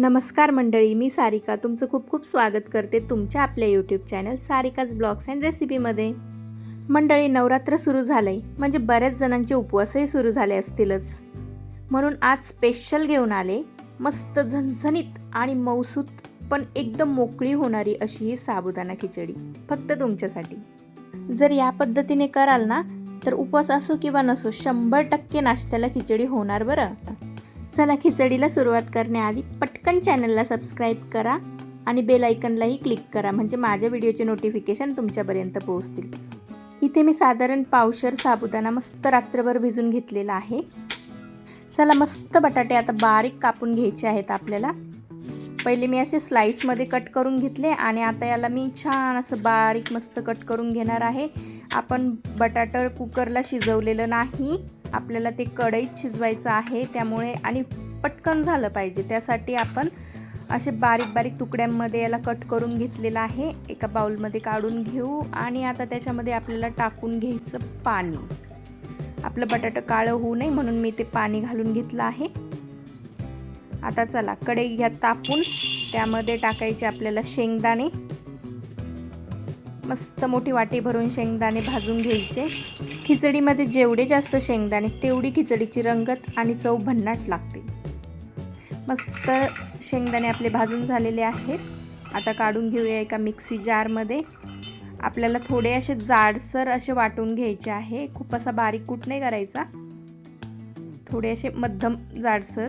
नमस्कार मंडळी मी सारिका. तुमचं खूप खूप स्वागत करते तुमच्या आपल्या YouTube channel Sarika's blogs and रेसिपीमध्ये. मंडळी नवरात्र सुरू झालं आहे म्हणजे बऱ्याच जणांचे उपवासही सुरू झाले असतीलच. म्हणून आज स्पेशल घेऊन आले मस्त झणझणीत आणि मौसूत पण एकदम मोकळी होणारी अशी ही साबुदाणा खिचडी. फक्त तुमच्यासाठी. जर या पद्धतीने कराल ना तर उपवास असो किंवा नसो शंभर टक्के नाश्त्याला खिचडी होणार बरं. चला खिचडीला सुरुवात करण्याआधी पट पटकन चॅनलला सबस्क्राईब करा आणि बेल आयकनलाही क्लिक करा म्हणजे माझ्या व्हिडिओचे नोटिफिकेशन तुमच्यापर्यंत पोहोचतील. इथे मी साधारण पावशर साबुदाणा मस्त रात्रभर भिजून घेतलेला आहे. चला मस्त बटाटे आता बारीक कापून घ्यायचे आहेत आपल्याला. पहिले मी असे स्लाईसमध्ये कट करून घेतले आणि आता याला मी छान असं बारीक मस्त कट करून घेणार आहे. आपण बटाटर कुकरला शिजवलेलं नाही. आपल्याला ते कढईत शिजवायचं आहे त्यामुळे आणि पटकन झालं पाहिजे. त्यासाठी आपण असे बारीक बारीक तुकड्यांमध्ये याला कट करून घेतलेलं आहे. एका बाउलमध्ये काढून घेऊ आणि आता त्याच्यामध्ये आपल्याला टाकून घ्यायचं पाणी. आपलं बटाटं काळं होऊ नये म्हणून मी ते पाणी घालून घेतलं आहे. आता चला कढई घ्या तापून. त्यामध्ये टाकायचे आपल्याला शेंगदाणे. मस्त मोठी वाटी भरून शेंगदाणे भाजून घ्यायचे. खिचडीमध्ये जेवढे जास्त शेंगदाणे तेवढी खिचडीची रंगत आणि चव भन्नाट लागते. मस्त शेंगदाणे आपले भाजून झालेले आहेत. आता काढून घेऊया एका मिक्सी जारमध्ये. आपल्याला थोडे असे जाडसर असे वाटून घ्यायचे आहे. खूप असा बारीक कूट नाही करायचा. थोडे असे मध्यम जाडसर.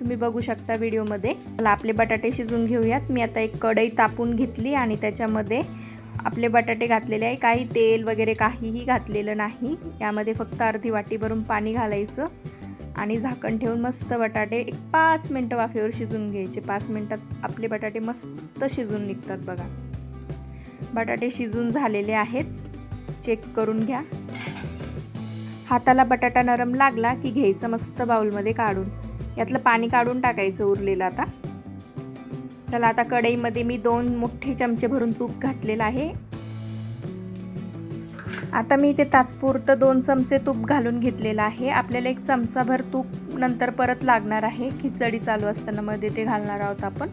तुम्ही बघू शकता व्हिडिओमध्ये. मला आपले बटाटे शिजून घेऊयात. मी आता एक कढई तापून घेतली आणि त्याच्यामध्ये आपले बटाटे घातलेले आहे. काही तेल वगैरे काहीही घातलेलं नाही. यामध्ये फक्त अर्धी वाटी भरून पाणी घालायचं. आणि झाकण ठेवून मस्त बटाटे एक पाच मिनटं वाफेवर शिजून घ्यायचे. पाच मिनटात आपले बटाटे मस्त शिजून निघतात बघा. बटाटे शिजून झालेले आहेत. चेक करून घ्या. हाताला बटाटा नरम लागला की घ्यायचं मस्त बाऊलमध्ये काढून. यातलं पाणी काढून टाकायचं उरलेलं आता. त्याला आता कढईमध्ये मी दोन मोठे चमचे भरून तूप घातलेलं आहे. आता मी इथे तात्पुरतं दोन चमचे तूप घालून घेतलेलं आहे. आपल्याला एक चमचाभर तूप नंतर परत लागणार आहे. खिचडी चालू असताना मध्ये ते घालणार आहोत आपण.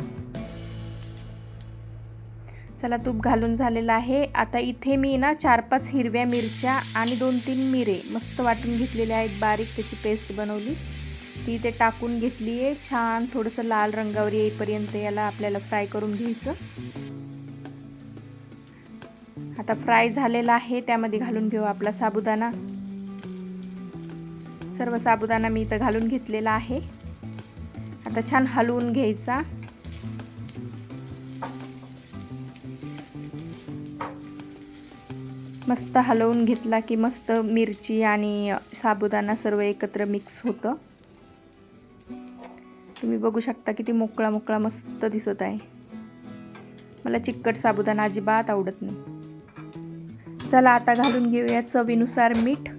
चला तूप घालून झालेलं आहे. आता इथे मी ना चार पाच हिरव्या मिरच्या आणि दोन तीन मिरे मस्त वाटून घेतलेल्या आहेत. बारीक त्याची पेस्ट बनवली. ती ते टाकून घेतली आहे छान थोडंसं लाल रंगावर येईपर्यंत याला आपल्याला फ्राय करून घ्यायचं. आता फ्राय झालेला आहे त्यामध्ये घालून घेऊ आपला साबुदाणा. सर्व साबुदाणा मी इथं घालून घेतलेला आहे. आता छान हलवून घ्यायचा. मस्त हलवून घेतला की मस्त मिरची आणि साबुदाणा सर्व एकत्र मिक्स होतं. तुम्ही बघू शकता किती मोकळा मोकळा मस्त दिसत आहे. मला चिकट साबुदाणा अजिबात आवडत नाही. चला आता घालून घेऊया चवीनुसार मीठ.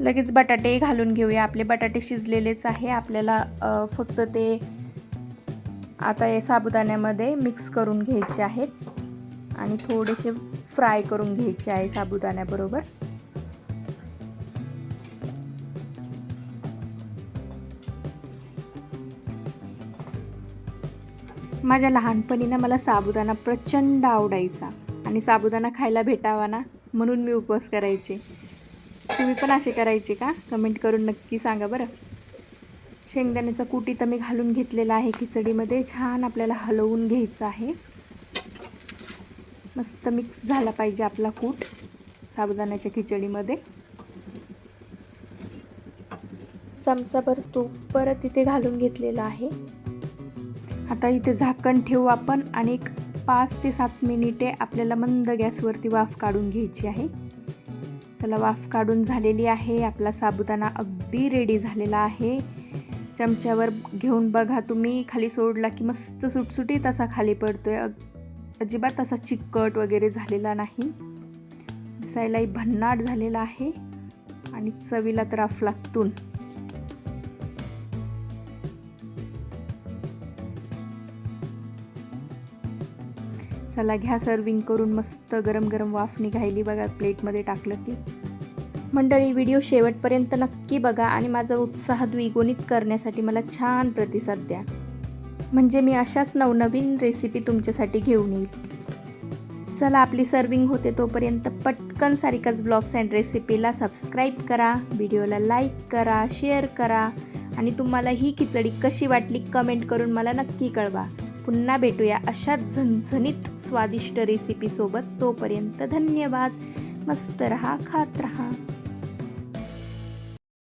लगेच बटाटे घालून घेऊया. आपले बटाटे शिजलेलेच आहे. आपल्याला फक्त ते आता हे साबुदाण्यामध्ये मिक्स करून घ्यायचे आहेत. आणि थोडेसे फ्राय करून घ्यायचे आहे साबुदाण्याबरोबर. माझ्या लहानपणी ना मला साबुदाणा प्रचंड आवडायचा आणि साबुदाणा खायला भेटावा ना म्हणून मी उपवास करायचे. तुम्ही पण असे करायचे का? कमेंट करून नक्की सांगा बरं. शेंगदाण्याचा कुटी तर मी घालून घेतलेला आहे खिचडीमध्ये. छान आपल्याला हलवून घ्यायचं आहे. मस्त मिक्स झाला पाहिजे आपला कूट साबुदाण्याच्या खिचडीमध्ये. चमचाभर तूप परत इथे घालून घेतलेलं आहे. आता इथे झाकण ठेवू आपण आणि एक पाच ते सात मिनिटे आपल्याला मंद गॅसवरती वाफ काढून घ्यायची आहे. चला वाफ काढून झालेली आहे. आपला साबुदाणा अगदी रेडी झालेला आहे. चमच्यावर घेऊन बघा तुम्ही. खाली सोडला की मस्त सुटसुटीत असा खाली पडतोय. अजिबात असा चिकट वगैरे झालेला नाही. दिसायलाही भन्नाट झालेला आहे. आणि चवीला तर अफलातून चला घ्या सर्विंग करून मस्त गरम गरम वाफ निघायली बघा प्लेटमध्ये टाकलं की. मंडळी व्हिडिओ शेवटपर्यंत नक्की बघा आणि माझा उत्साह द्विगुणित करण्यासाठी मला छान प्रतिसाद द्या. म्हणजे मी अशाच नवनवीन रेसिपी तुमच्यासाठी घेऊन येईल. चला आपली सर्विंग होते तोपर्यंत पटकन सारिकाच ब्लॉग्स अँड रेसिपीला सबस्क्राईब करा व्हिडिओला लाईक करा शेअर करा आणि तुम्हाला ही खिचडी कशी वाटली कमेंट करून मला नक्की कळवा. पुन्हा भेटूया अशाच झणझणीत स्वादिष्ट रेसिपीसोबत तोपर्यंत धन्यवाद. मस्त रहा खात रहा.